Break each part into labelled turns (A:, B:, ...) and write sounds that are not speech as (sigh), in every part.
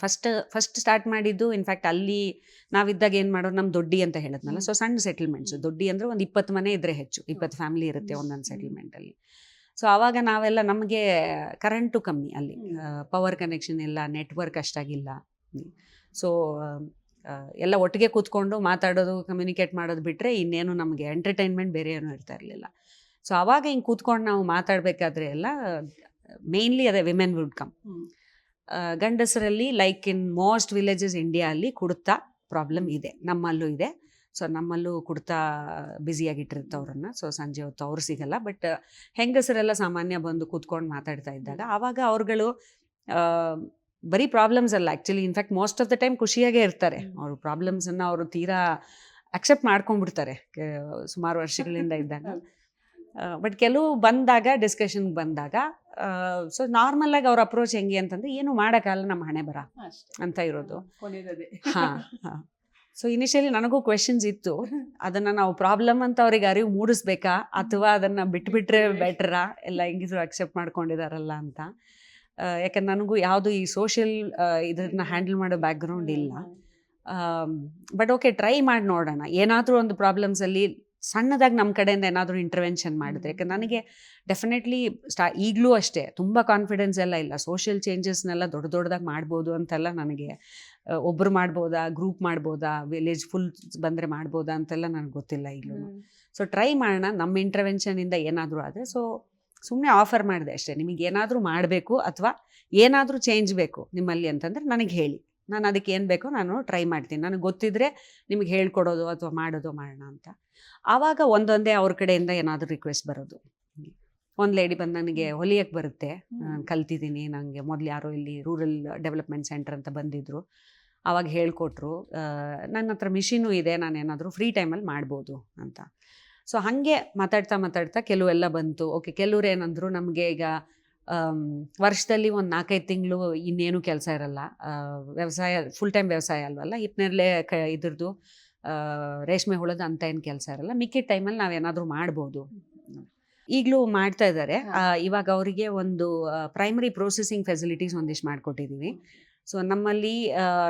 A: First first start ಮಾಡಿದ್ದು in fact ಅಲ್ಲಿ ನಾವಿದ್ದಾಗ ಏನು ಮಾಡೋರು ನಮ್ಮ ದೊಡ್ಡಿ ಅಂತ ಹೇಳಿದ್ನಲ್ಲ. ಸೊ ಸಣ್ಣ ಸೆಟಲ್ಮೆಂಟ್ಸು ದೊಡ್ಡಿ ಅಂದರೆ ಒಂದು ಇಪ್ಪತ್ತು ಮನೆ ಇದ್ದರೆ ಹೆಚ್ಚು. ಇಪ್ಪತ್ತು ಫ್ಯಾಮಿಲಿ ಇರುತ್ತೆ ಒಂದೊಂದು ಸೆಟಲ್ಮೆಂಟಲ್ಲಿ ಸೊ ಆವಾಗ ನಾವೆಲ್ಲ ನಮಗೆ ಕರೆಂಟು ಕಮ್ಮಿ ಅಲ್ಲಿ. ಪವರ್ ಕನೆಕ್ಷನ್ ಇಲ್ಲ ನೆಟ್ವರ್ಕ್ ಅಷ್ಟಾಗಿಲ್ಲ. ಸೊ ಎಲ್ಲ ಒಟ್ಟಿಗೆ ಕೂತ್ಕೊಂಡು ಮಾತಾಡೋದು ಕಮ್ಯುನಿಕೇಟ್ ಮಾಡೋದು ಬಿಟ್ಟರೆ ಇನ್ನೇನು ನಮಗೆ ಎಂಟರ್ಟೈನ್ಮೆಂಟ್ ಬೇರೆ ಏನೂ ಇರ್ತಾ ಇರಲಿಲ್ಲ. ಸೊ ಆವಾಗ ಹಿಂಗೆ ಕೂತ್ಕೊಂಡು ನಾವು ಮಾತಾಡಬೇಕಾದ್ರೆ ಎಲ್ಲ ಮೇನ್ಲಿ ಅದೇ women would come ಗಂಡಸರಲ್ಲಿ like in most villages India ಅಲ್ಲಿ ಕುಡ್ತಾ ಪ್ರಾಬ್ಲಮ್ ಇದೆ. ನಮ್ಮಲ್ಲೂ ಇದೆ. ಸೊ ನಮ್ಮಲ್ಲೂ ಕುಡ್ತಾ ಬ್ಯುಸಿಯಾಗಿಟ್ಟಿರುತ್ತೆ ಅವ್ರನ್ನ ಸೊ ಸಂಜೆ ಹೊತ್ತು ಅವ್ರು ಸಿಗಲ್ಲ. ಬಟ್ ಹೆಂಗಸರೆಲ್ಲ ಸಾಮಾನ್ಯ ಬಂದು ಕೂತ್ಕೊಂಡು ಮಾತಾಡ್ತಾ ಇದ್ದಾಗ ಆವಾಗ ಅವ್ರುಗಳು ಬರೀ ಪ್ರಾಬ್ಲಮ್ಸ್ ಅಲ್ಲ. Actually in fact most of the time ಖುಷಿಯಾಗೇ ಇರ್ತಾರೆ. ಅವ್ರ ಪ್ರಾಬ್ಲಮ್ಸನ್ನು ಅವರು ತೀರಾ ಅಕ್ಸೆಪ್ಟ್ ಮಾಡ್ಕೊಂಡ್ಬಿಡ್ತಾರೆ ಸುಮಾರು ವರ್ಷಗಳಿಂದ ಇದ್ದಾಗ. (laughs) ಬಟ್ ಕೆಲವು ಬಂದಾಗ ಡಿಸ್ಕಷನ್ಗೆ ಬಂದಾಗ ಸೊ ನಾರ್ಮಲ್ ಆಗಿ ಅವ್ರ ಅಪ್ರೋಚ್ ಹೆಂಗೆ ಅಂತಂದ್ರೆ ಏನು ಮಾಡೋಕ್ಕಲ್ಲ ನಮ್ಮ ಹಣೆ ಬರ ಅಂತ ಇರೋದು. ಹಾ ಹಾ ಸೊ ಇನಿಷಿಯಲಿ ನನಗೂ ಕ್ವೆಶನ್ಸ್ ಇತ್ತು. ಅದನ್ನ ನಾವು ಪ್ರಾಬ್ಲಮ್ ಅಂತ ಅವ್ರಿಗೆ ಅರಿವು ಮೂಡಿಸ್ಬೇಕಾ? ಅಥವಾ ಅದನ್ನ ಬಿಟ್ಬಿಟ್ರೆ ಬೆಟ್ರಾ ಎಲ್ಲ ಹೆಂಗಿದ್ರು ಅಕ್ಸೆಪ್ಟ್ ಮಾಡ್ಕೊಂಡಿದಾರಲ್ಲ ಅಂತ. ಯಾಕಂದ್ರೆ ನನಗೂ ಯಾವುದು ಈ ಸೋಷಿಯಲ್ ಇದನ್ನ ಹ್ಯಾಂಡಲ್ ಮಾಡೋ ಬ್ಯಾಕ್ಗ್ರೌಂಡ್ ಇಲ್ಲ. ಬಟ್ ಓಕೆ ಟ್ರೈ ಮಾಡಿ ನೋಡೋಣ. ಏನಾದರೂ ಒಂದು ಪ್ರಾಬ್ಲಮ್ಸಲ್ಲಿ ಸಣ್ಣದಾಗಿ ನಮ್ಮ ಕಡೆಯಿಂದ ಏನಾದರೂ ಇಂಟರ್ವೆನ್ಷನ್ ಮಾಡಿದ್ರೆ ಯಾಕಂದ್ರೆ ನನಗೆ ಡೆಫಿನೆಟ್ಲಿ ಸ್ಟಾ ಈಗಲೂ ಅಷ್ಟೇ ತುಂಬ ಕಾನ್ಫಿಡೆನ್ಸ್ ಎಲ್ಲ ಇಲ್ಲ. ಸೋಷಿಯಲ್ ಚೇಂಜಸ್ನೆಲ್ಲ ದೊಡ್ಡ ದೊಡ್ಡದಾಗಿ ಮಾಡ್ಬೋದು ಅಂತೆಲ್ಲ ನನಗೆ ಒಬ್ಬರು ಒಬ್ರು ಮಾಡ್ಬೋದಾ ಗ್ರೂಪ್ ಮಾಡ್ಬೋದಾ ವಿಲೇಜ್ ಫುಲ್ ಬಂದರೆ ಮಾಡ್ಬೋದಾ ಅಂತೆಲ್ಲ ನನಗೆ ಗೊತ್ತಿಲ್ಲ ಈಗಲೂ ಸೊ ಟ್ರೈ ಮಾಡೋಣ. ನಮ್ಮ ಇಂಟರ್ವೆನ್ಷನಿಂದ ಏನಾದರೂ ಆದರೆ ಸೊ ಸುಮ್ಮನೆ ಆಫರ್ ಮಾಡಿದೆ ಅಷ್ಟೇ. ನಿಮಗೆ ಏನಾದರೂ ಮಾಡಬೇಕು ಅಥವಾ ಏನಾದರೂ ಚೇಂಜ್ ಬೇಕು ನಿಮ್ಮಲ್ಲಿ ಅಂತಂದರೆ ನನಗೆ ಹೇಳಿ. ನಾನು ಅದಕ್ಕೆ ಏನು ಬೇಕೋ ನಾನು ಟ್ರೈ ಮಾಡ್ತೀನಿ. ನನಗೆ ಗೊತ್ತಿದ್ದರೆ ನಿಮಗೆ ಹೇಳ್ಕೊಡೋದು ಅಥವಾ ಮಾಡೋದು ಮಾಡೋಣ ಅಂತ. ಆವಾಗ ಒಂದೊಂದೇ ಅವ್ರ ಕಡೆಯಿಂದ ಏನಾದರೂ ರಿಕ್ವೆಸ್ಟ್ ಬರೋದು. ಒಂದು ಲೇಡಿ ಬಂದು ನನಗೆ ಹೊಲಿಯಕ್ಕೆ ಬರುತ್ತೆ. ನಾನು ಕಲ್ತಿದ್ದೀನಿ ನನಗೆ ಮೊದಲು ಯಾರೋ ಇಲ್ಲಿ ರೂರಲ್ ಡೆವಲಪ್ಮೆಂಟ್ ಸೆಂಟರ್ ಅಂತ ಬಂದಿದ್ದರು ಆವಾಗ ಹೇಳ್ಕೊಟ್ರು ನನ್ನ ಹತ್ರ ಮಿಷಿನು ಇದೆ ನಾನು ಏನಾದರೂ ಫ್ರೀ ಟೈಮಲ್ಲಿ ಮಾಡ್ಬೋದು ಅಂತ. ಸೊ ಹಾಗೆ ಮಾತಾಡ್ತಾ ಮಾತಾಡ್ತಾ ಕೆಲವೆಲ್ಲ ಬಂತು. ಓಕೆ ಕೆಲವ್ರು ಏನಂದ್ರು ನಮಗೆ ಈಗ ವರ್ಷದಲ್ಲಿ ಒಂದು ನಾಲ್ಕೈದು ತಿಂಗಳು ಇನ್ನೇನು ಕೆಲಸ ಇರಲ್ಲ. ವ್ಯವಸಾಯ ಫುಲ್ ಟೈಮ್ ವ್ಯವಸಾಯ ಅಲ್ವಲ್ಲ? ಹಿಪ್ನೇರಳೆ ಕ ಇದ್ರದ್ದು ರೇಷ್ಮೆ ಹುಳದ ಅಂತ ಏನು ಕೆಲಸ ಇರಲ್ಲ. ಮಿಕ್ಕಿದ ಟೈಮಲ್ಲಿ ನಾವೇನಾದರೂ ಮಾಡ್ಬೋದು. ಈಗಲೂ ಮಾಡ್ತಾ ಇದ್ದಾರೆ ಇವಾಗ ಅವರಿಗೆ ಒಂದು ಪ್ರೈಮರಿ ಪ್ರೊಸೆಸಿಂಗ್ ಫೆಸಿಲಿಟೀಸ್ ಒಂದಿಷ್ಟು ಮಾಡಿಕೊಟ್ಟಿದ್ದೀವಿ ಸೊ ನಮ್ಮಲ್ಲಿ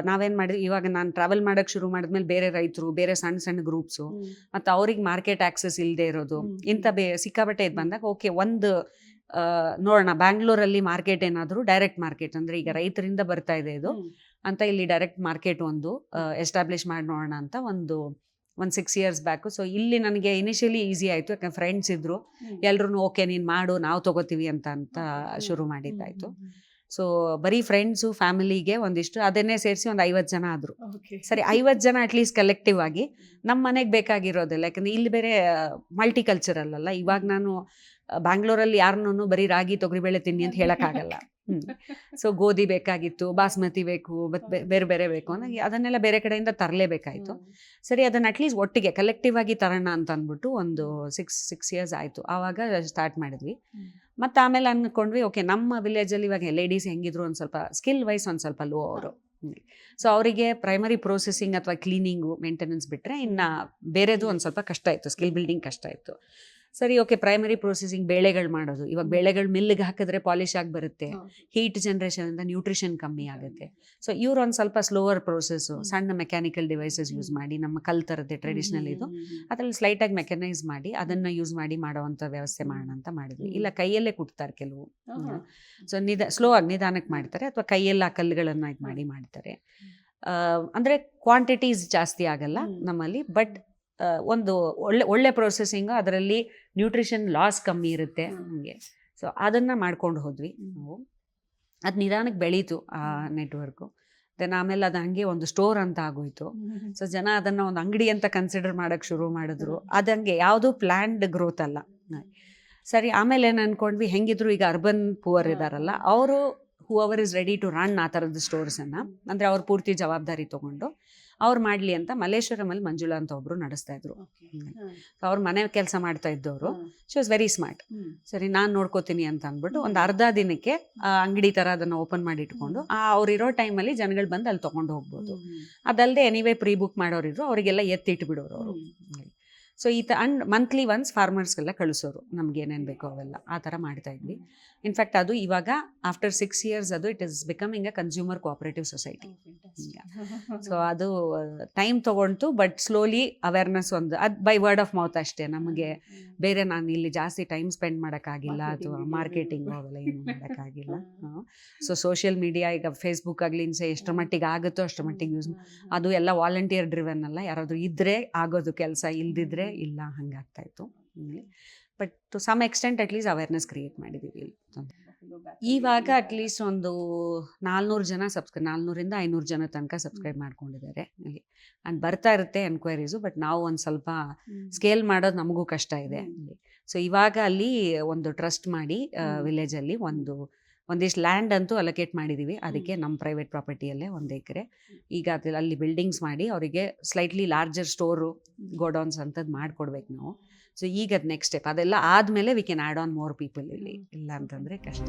A: ನಾವೇನು ಮಾಡಿದ್ವಿ ಇವಾಗ ನಾನು ಟ್ರಾವೆಲ್ ಮಾಡೋಕ್ಕೆ ಶುರು ಮಾಡಿದ್ಮೇಲೆ ಬೇರೆ ರೈತರು ಬೇರೆ ಸಣ್ಣ ಸಣ್ಣ ಗ್ರೂಪ್ಸು ಮತ್ತು ಅವ್ರಿಗೆ ಮಾರ್ಕೆಟ್ ಆಕ್ಸೆಸ್ ಇಲ್ಲದೆ ಇರೋದು. ಇಂಥ ಬೇ ಸಿಕ್ಕಾಬಟ್ಟೆ ಇದು ಬಂದಾಗ ಓಕೆ ಒಂದು ನೋಡೋಣ. ಬ್ಯಾಂಗ್ಳೂರಲ್ಲಿ ಮಾರ್ಕೆಟ್ ಏನಾದರೂ ಡೈರೆಕ್ಟ್ ಮಾರ್ಕೆಟ್ ಅಂದರೆ ಈಗ ರೈತರಿಂದ ಬರ್ತಾ ಇದೆ ಇದು. ಅಂತ ಇಲ್ಲಿ ಡೈರೆಕ್ಟ್ ಮಾರ್ಕೆಟ್ ಒಂದು ಎಸ್ಟಾಬ್ಲಿಷ್ ಮಾಡಿ ನೋಡೋಣ ಅಂತ ಒಂದು ಒಂದು ಸಿಕ್ಸ್ ಇಯರ್ಸ್ ಬ್ಯಾಕು ಸೊ ಇಲ್ಲಿ ನನಗೆ ಇನಿಷಿಯಲಿ ಈಸಿ ಆಯಿತು. ಯಾಕಂದ್ರೆ ಫ್ರೆಂಡ್ಸ್ ಇದ್ದರು ಎಲ್ಲರೂ ಓಕೆ ನೀನು ಮಾಡು ನಾವು ತಗೋತೀವಿ ಅಂತ ಅಂತ ಶುರು ಮಾಡಿದ್ದಾಯಿತು. ಸೊ ಬರೀ ಫ್ರೆಂಡ್ಸು ಫ್ಯಾಮಿಲಿಗೆ ಒಂದಿಷ್ಟು ಅದನ್ನೇ ಸೇರಿಸಿ ಒಂದು ಐವತ್ತು ಜನ ಆದರು. ಸರಿ ಐವತ್ತು ಜನ ಅಟ್ಲೀಸ್ಟ್ ಕಲೆಕ್ಟಿವ್ ಆಗಿ ನಮ್ಮ ಮನೆಗೆ ಬೇಕಾಗಿರೋದಿಲ್ಲ ಯಾಕಂದ್ರೆ ಇಲ್ಲಿ ಬೇರೆ ಮಲ್ಟಿ ಕಲ್ಚರಲ್ ಅಲ್ಲ. ಇವಾಗ ನಾನು ಬ್ಯಾಂಗ್ಳೂರಲ್ಲಿ ಯಾರನ್ನೂ ಬರೀ ರಾಗಿ ತೊಗರಿಬೇಳೆ ತಿನ್ನಿ ಅಂತ ಹೇಳೋಕ್ಕಾಗಲ್ಲ. ಸೊ ಗೋಧಿ ಬೇಕಾಗಿತ್ತು ಬಾಸ್ಮತಿ ಬೇಕು ಮತ್ತು ಬೇರೆ ಬೇರೆ ಬೇಕು ಅನ್ನೋ ಅದನ್ನೆಲ್ಲ ಬೇರೆ ಕಡೆಯಿಂದ ತರಲೇಬೇಕಾಯಿತು. ಸರಿ ಅದನ್ನು ಅಟ್ಲೀಸ್ಟ್ ಒಟ್ಟಿಗೆ ಕಲೆಕ್ಟಿವ್ ಆಗಿ ತರೋಣ ಅಂತ ಅಂದ್ಬಿಟ್ಟು ಒಂದು ಸಿಕ್ಸ್ ಸಿಕ್ಸ್ ಇಯರ್ಸ್ ಆಯಿತು. ಆವಾಗ ಸ್ಟಾರ್ಟ್ ಮಾಡಿದ್ವಿ. ಮತ್ತು ಆಮೇಲೆ ಅಂದ್ಕೊಂಡ್ವಿ ಓಕೆ ನಮ್ಮ ವಿಲೇಜಲ್ಲಿ ಇವಾಗ ಲೇಡೀಸ್ ಹೆಂಗಿದ್ರು ಒಂದು ಸ್ವಲ್ಪ ಸ್ಕಿಲ್ ವೈಸ್ ಒಂದು ಸ್ವಲ್ಪ ಲೋ ಅವರು. ಸೊ ಅವರಿಗೆ ಪ್ರೈಮರಿ ಪ್ರೊಸೆಸಿಂಗ್ ಅಥವಾ ಕ್ಲೀನಿಂಗು ಮೇಂಟೆನೆನ್ಸ್ ಬಿಟ್ಟರೆ ಇನ್ನು ಬೇರೆದು ಒಂದು ಸ್ವಲ್ಪ ಕಷ್ಟ ಇತ್ತು ಸ್ಕಿಲ್ ಬಿಲ್ಡಿಂಗ್ ಕಷ್ಟ ಇತ್ತು. ಸರಿ ಓಕೆ ಪ್ರೈಮರಿ ಪ್ರೊಸೆಸಿಂಗ್ ಬೇಳೆಗಳು ಮಾಡೋದು. ಇವಾಗ ಬೇಳೆಗಳು ಮಿಲ್ಗೆ ಹಾಕಿದ್ರೆ ಪಾಲಿಶ್ ಆಗಿ ಬರುತ್ತೆ ಹೀಟ್ ಜನ್ರೇಷನಿಂದ ನ್ಯೂಟ್ರಿಷನ್ ಕಮ್ಮಿ ಆಗುತ್ತೆ. ಸೊ ಇವ್ರು ಒಂದು ಸ್ವಲ್ಪ ಸ್ಲೋವರ್ ಪ್ರೋಸೆಸ್ ಸಣ್ಣ ಮೆಕ್ಯಾನಿಕಲ್ ಡಿವೈಸಸ್ ಯೂಸ್ ಮಾಡಿ ನಮ್ಮ ಕಲ್ ಥರದ್ದೇ ಟ್ರೆಡಿಷನಲ್ ಇದು. ಅದ್ರಲ್ಲಿ ಸ್ಲೈಟಾಗಿ ಮೆಕನೈಸ್ ಮಾಡಿ ಅದನ್ನು ಯೂಸ್ ಮಾಡಿ ಮಾಡೋವಂಥ ವ್ಯವಸ್ಥೆ ಮಾಡೋಣ ಅಂತ ಮಾಡಿದ್ವಿ. ಇಲ್ಲ ಕೈಯಲ್ಲೇ ಕುಟ್ತಾರೆ ಕೆಲವು. ಸೊ ನಿಧ ಸ್ಲೋ ಆಗಿ ನಿಧಾನಕ್ಕೆ ಮಾಡ್ತಾರೆ ಅಥವಾ ಕೈಯಲ್ಲಿ ಆ ಕಲ್ಲುಗಳನ್ನು ಇದು ಮಾಡಿ ಮಾಡ್ತಾರೆ. ಅಂದ್ರೆ ಕ್ವಾಂಟಿಟೀಸ್ ಜಾಸ್ತಿ ಆಗಲ್ಲ ನಮ್ಮಲ್ಲಿ ಬಟ್ ಒಂದು ಒಳ್ಳೆ ಒಳ್ಳೆ ಪ್ರೊಸೆಸಿಂಗ್ ಅದರಲ್ಲಿ ನ್ಯೂಟ್ರಿಷನ್ ಲಾಸ್ ಕಮ್ಮಿ ಇರುತ್ತೆ
B: ನಮಗೆ.
A: ಹಂಗೆ ಸೊ ಅದನ್ನು ಮಾಡ್ಕೊಂಡು ಹೋದ್ವಿ ನಾವು. ಅದು ನಿಧಾನಕ್ಕೆ ಬೆಳೀತು ಆ ನೆಟ್ವರ್ಕು ದೆನ್ ಆಮೇಲೆ ಅದು ಹಂಗೆ ಒಂದು ಸ್ಟೋರ್ ಅಂತ ಆಗೋಯ್ತು. ಸೊ ಜನ ಅದನ್ನ ಒಂದು ಅಂಗಡಿ ಅಂತ ಕನ್ಸಿಡರ್ ಮಾಡೋಕ್ಕೆ ಶುರು ಮಾಡಿದ್ರು.
B: ಅದು
A: ಅದಂಗೆ ಯಾವುದು ಪ್ಲ್ಯಾಂಡ್ ಗ್ರೋತ್ ಅಲ್ಲ. ಸರಿ ಆಮೇಲೆ ಏನು ಅನ್ಕೊಂಡ್ವಿ ಹೆಂಗಿದ್ರು ಈಗ ಅರ್ಬನ್ ಪುವರ್
B: ಇದ್ದಾರಲ್ಲ
A: ಇದಾರಲ್ಲ ಅವರು whoever is ready to run ಆ ಥರದ ಸ್ಟೋರ್ಸನ್ನು ಅಂದರೆ ಅವ್ರು ಪೂರ್ತಿ ಜವಾಬ್ದಾರಿ ತಗೊಂಡು ಅವ್ರು ಮಾಡಲಿ ಅಂತ ಮಲ್ಲೇಶ್ವರಮಲ್ಲಿ ಮಂಜುಳಾ ಅಂತ ಒಬ್ರು ನಡೆಸ್ತಾ ಇದ್ರು. ಅವ್ರ ಮನೆ ಕೆಲಸ ಮಾಡ್ತಾ ಇದ್ದವರು. ಶಿ ವಾಸ್ ವೆರಿ ಸ್ಮಾರ್ಟ್ ಸರಿ ನಾನು ನೋಡ್ಕೋತೀನಿ ಅಂತ ಅಂದ್ಬಿಟ್ಟು ಒಂದು ಅರ್ಧ ದಿನಕ್ಕೆ ಆ ಅಂಗಡಿ ತರ ಅದನ್ನ ಓಪನ್ ಮಾಡಿ ಇಟ್ಕೊಂಡು ಅವ್ರಿರೋ ಟೈಮಲ್ಲಿ ಜನಗಳು ಬಂದು ಅಲ್ಲಿ ತಗೊಂಡು ಹೋಗ್ಬೋದು. ಅದಲ್ಲದೆ ಎನಿವೇ ಪ್ರೀ ಬುಕ್ ಮಾಡೋರಿದ್ರು ಅವರಿಗೆಲ್ಲ ಎತ್ತಿಟ್ಟು ಬಿಡೋರು ಅವರು. ಸೊ ಈ ತ ಅಂಡ್ ಮಂತ್ಲಿ ಒನ್ಸ್ ಫಾರ್ಮರ್ಸ್ಗೆಲ್ಲ ಕಳಿಸೋರು. ನಮ್ಗೆ ಏನೇನು ಬೇಕೋ ಅವೆಲ್ಲ ಆ ಥರ ಮಾಡ್ತಾ ಇದ್ವಿ. ಇನ್ಫ್ಯಾಕ್ಟ್ ಅದು ಇವಾಗ ಆಫ್ಟರ್ ಸಿಕ್ಸ್ ಇಯರ್ಸ್ ಅದು it is becoming a consumer cooperative society so ಅದು ಟೈಮ್ ತಗೊಂತು ಬಟ್ ಸ್ಲೋಲಿ ಅವೇರ್ನೆಸ್ ಒಂದು ಅದು ಬೈ ವರ್ಡ್ ಆಫ್ ಮೌತ್ ಅಷ್ಟೇ. ನಮಗೆ ಬೇರೆ ನಾನು ಇಲ್ಲಿ ಜಾಸ್ತಿ ಟೈಮ್ ಸ್ಪೆಂಡ್ ಮಾಡೋಕ್ಕಾಗಿಲ್ಲ ಅಥವಾ ಮಾರ್ಕೆಟಿಂಗ್. ಅವೆಲ್ಲ ಏನು ಮಾಡೋಕ್ಕಾಗಿಲ್ಲ. ಸೊ ಸೋಷಿಯಲ್ ಮೀಡಿಯಾ ಈಗ ಫೇಸ್ಬುಕ್ ಆಗಲಿ ಇನ್ಸೆ ಎಷ್ಟರ ಮಟ್ಟಿಗೆ ಆಗುತ್ತೋ ಅಷ್ಟರ ಮಟ್ಟಿಗೆ ಯೂಸ್ ಅದು ಎಲ್ಲ ವಾಲಂಟಿಯರ್ ಡ್ರಿವನ್ ಅಲ್ಲ. ಯಾರಾದರೂ ಇದ್ದರೆ ಆಗೋದು ಕೆಲಸ ಇಲ್ದಿದ್ರೆ ಇಲ್ಲ ಹಂಗಾಗ್ತಾ ಇತ್ತು. But to some extent at least awareness create ಮಾಡಿದ್ದೀವಿ ಇಲ್ಲಿ. ಇವಾಗ ಅಟ್ಲೀಸ್ಟ್ ಒಂದು ನಾಲ್ನೂರು ಜನ ಸಬ್ಸ್ಕ್ರೈಬ್ ನಾಲ್ನೂರಿಂದ ಐನೂರು ಜನ ತನಕ ಸಬ್ಸ್ಕ್ರೈಬ್ ಮಾಡ್ಕೊಂಡಿದ್ದಾರೆ. ಅಂಡ್ ಬರ್ತಾ ಇರುತ್ತೆ ಎನ್ಕ್ವೈರೀಸು ಬಟ್ ನಾವು ಒಂದು ಸ್ವಲ್ಪ ಸ್ಕೇಲ್ ಮಾಡೋದು ನಮಗೂ ಕಷ್ಟ ಇದೆ ಸೊ ಇವಾಗ ಅಲ್ಲಿ ಒಂದು ಟ್ರಸ್ಟ್ ಮಾಡಿ. ವಿಲೇಜಲ್ಲಿ ಒಂದು ಒಂದಿಷ್ಟು ಲ್ಯಾಂಡ್ ಅಂತೂ ಅಲೋಕೇಟ್ ಮಾಡಿದ್ದೀವಿ ಅದಕ್ಕೆ ನಮ್ಮ ಪ್ರೈವೇಟ್ ಪ್ರಾಪರ್ಟಿಯಲ್ಲೇ ಒಂದು ಎಕರೆ. ಈಗ ಅದ್ರಲ್ಲಿ ಅಲ್ಲಿ ಬಿಲ್ಡಿಂಗ್ಸ್ ಮಾಡಿ ಅವರಿಗೆ ಸ್ಲೈಟ್ಲಿ ಲಾರ್ಜರ್ ಸ್ಟೋರು ಗೋಡೌನ್ಸ್ ಅಂಥದ್ದು ಮಾಡಿಕೊಡ್ಬೇಕು ನಾವು. ಸೊ ಈಗ ಅದು ನೆಕ್ಸ್ಟ್ ಸ್ಟೆಪ್ ಅದೆಲ್ಲ ಆದಮೇಲೆ we can add on more people ಇಲ್ಲಿ. ಇಲ್ಲ ಅಂತಂದರೆ ಕಷ್ಟ.